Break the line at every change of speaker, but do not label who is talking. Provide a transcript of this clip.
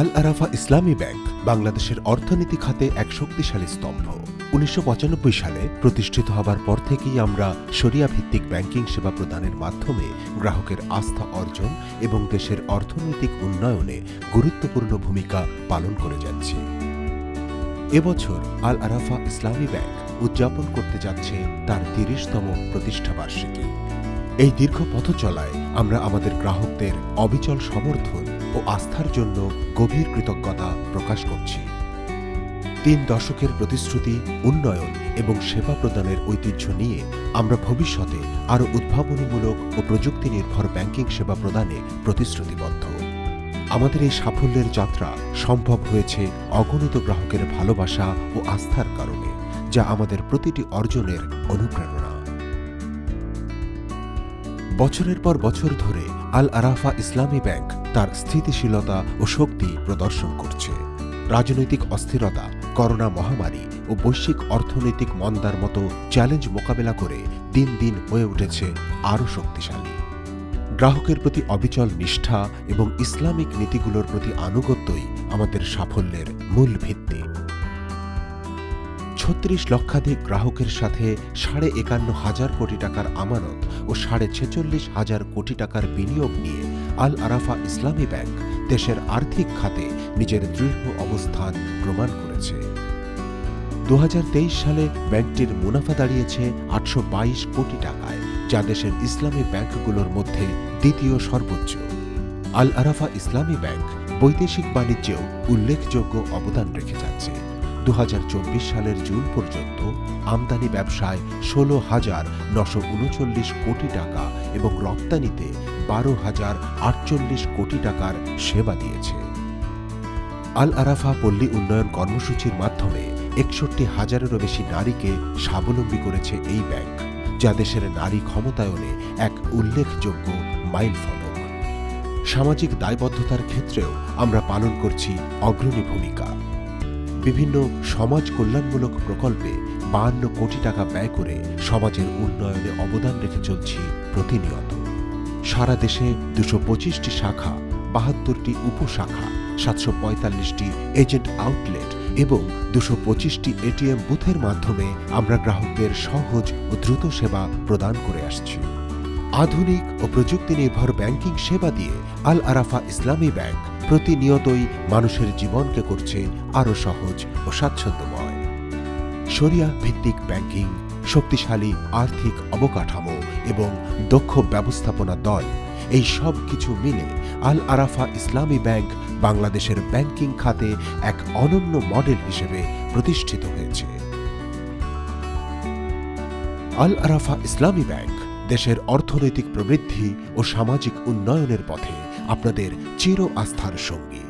আল আরাফা ইসলামী bank বাংলাদেশের অর্থনীতি খাতে এক শক্তিশালী স্তম্ভ। উনিশশো পঁচানব্বই সালে প্রতিষ্ঠিত হবার পর থেকেই আমরা শরিয়া ভিত্তিক ব্যাংকিং সেবা প্রদানের মাধ্যমে গ্রাহকের আস্থা অর্জন এবং দেশের অর্থনৈতিক উন্নয়নে গুরুত্বপূর্ণ ভূমিকা পালন করে যাচ্ছি। এবছর আল আরাফা ইসলামী ব্যাংক উদযাপন করতে যাচ্ছে তার তিরিশতম প্রতিষ্ঠাবার্ষিকী এই দীর্ঘ পথ চলায় আমরা আমাদের গ্রাহকদের অবিচল সমর্থন ও আস্থার জন্য গভীর কৃতজ্ঞতা প্রকাশ করছি। তিন দশকের প্রতিশ্রুতি, উন্নয়ন এবং সেবা প্রদানের ঐতিহ্য নিয়ে আমরা ভবিষ্যতে আরও উদ্ভাবনীমূলক ও প্রযুক্তি নির্ভর ব্যাংকিং সেবা প্রদানে প্রতিশ্রুতিবদ্ধ। আমাদের এই সাফল্যের যাত্রা সম্ভব হয়েছে অগণিত গ্রাহকের ভালোবাসা ও আস্থার কারণে, যা আমাদের প্রতিটি অর্জনের অনুপ্রেরণা। বছরের পর বছর ধরে আল আরাফা ইসলামী ব্যাংক তার স্থিতিশীলতা ও শক্তি প্রদর্শন করছে। রাজনৈতিক অস্থিরতা, করোনা মহামারী ও বৈশ্বিক অর্থনৈতিক মন্দার মতো চ্যালেঞ্জ মোকাবেলা করে দিন দিন হয়ে উঠেছে আরও শক্তিশালী। গ্রাহকের প্রতি অবিচল নিষ্ঠা এবং ইসলামিক নীতিগুলোর প্রতি আনুগত্যই আমাদের সাফল্যের মূল ভিত্তি। ছত্রিশ লক্ষাধিক গ্রাহকের সাথে সাড়ে একান্ন হাজার কোটি টাকার আমানত ও সাড়ে ছেচল্লিশ হাজার কোটি টাকার বিনিয়োগ নিয়ে আল আরাফা ইসলামী ব্যাংক দেশের আর্থিক খাতে নিজের দৃঢ় অবস্থান প্রমাণ করেছে। দু হাজার তেইশ সালে ব্যাংকটির মুনাফা দাঁড়িয়েছে আটশো বাইশ কোটি টাকায়, যা দেশের ইসলামী ব্যাংকগুলোর মধ্যে দ্বিতীয় সর্বোচ্চ। আল আরাফা ইসলামী ব্যাংক বৈদেশিক বাণিজ্যেও উল্লেখযোগ্য অবদান রেখে যাচ্ছে। দু হাজার চব্বিশ সালের জুন পর্যন্ত আমদানি ব্যবসায় ষোলো হাজার নশো উনচল্লিশ কোটি টাকা এবং রপ্তানিতে বারো হাজার আটচল্লিশ কোটি টাকার সেবা দিয়েছে। আল আরাফা পল্লী উন্নয়ন কর্মসূচির মাধ্যমে একষট্টি হাজারেরও বেশি নারীকে স্বাবলম্বী করেছে এই ব্যাংক, যা দেশের নারী ক্ষমতায়নে এক উল্লেখযোগ্য মাইলফলক। সামাজিক দায়বদ্ধতার ক্ষেত্রেও আমরা পালন করছি অগ্রণী ভূমিকা। বিভিন্ন সমাজ কল্যাণমূলক প্রকল্পে বাহান্ন কোটি টাকা ব্যয় করে সমাজের উন্নয়নে অবদান রেখে চলছি প্রতিনিয়ত। সারা দেশে দুশো পঁচিশটি শাখা, বাহাত্তরটি উপশাখা, সাতশো পঁয়তাল্লিশটি এজেন্ট আউটলেট এবং দুশো পঁচিশটি এটিএম বুথের মাধ্যমে আমরা গ্রাহকদের সহজ ও দ্রুত সেবা প্রদান করে আসছি। আধুনিক ও প্রযুক্তি নির্ভর ব্যাংকিং সেবা দিয়ে আল আরাফা ইসলামী ব্যাংক প্রতিনিয়তই মানুষের জীবনকে করছে আরও সহজ ও স্বাচ্ছন্দ্যময়। শরিয়া ভিত্তিক ব্যাংকিং, শক্তিশালী আর্থিক অবকাঠামো এবং দক্ষ ব্যবস্থাপনা দল, এই সব কিছু মিলে আল আরাফা ইসলামী ব্যাংক বাংলাদেশের ব্যাংকিং খাতে এক অনন্য মডেল হিসেবে প্রতিষ্ঠিত হয়েছে। আল আরাফা ইসলামী ব্যাংক দেশের অর্থনৈতিক প্রবৃদ্ধি ও সামাজিক উন্নয়নের পথে আপনাদের চির আস্থার সঙ্গী।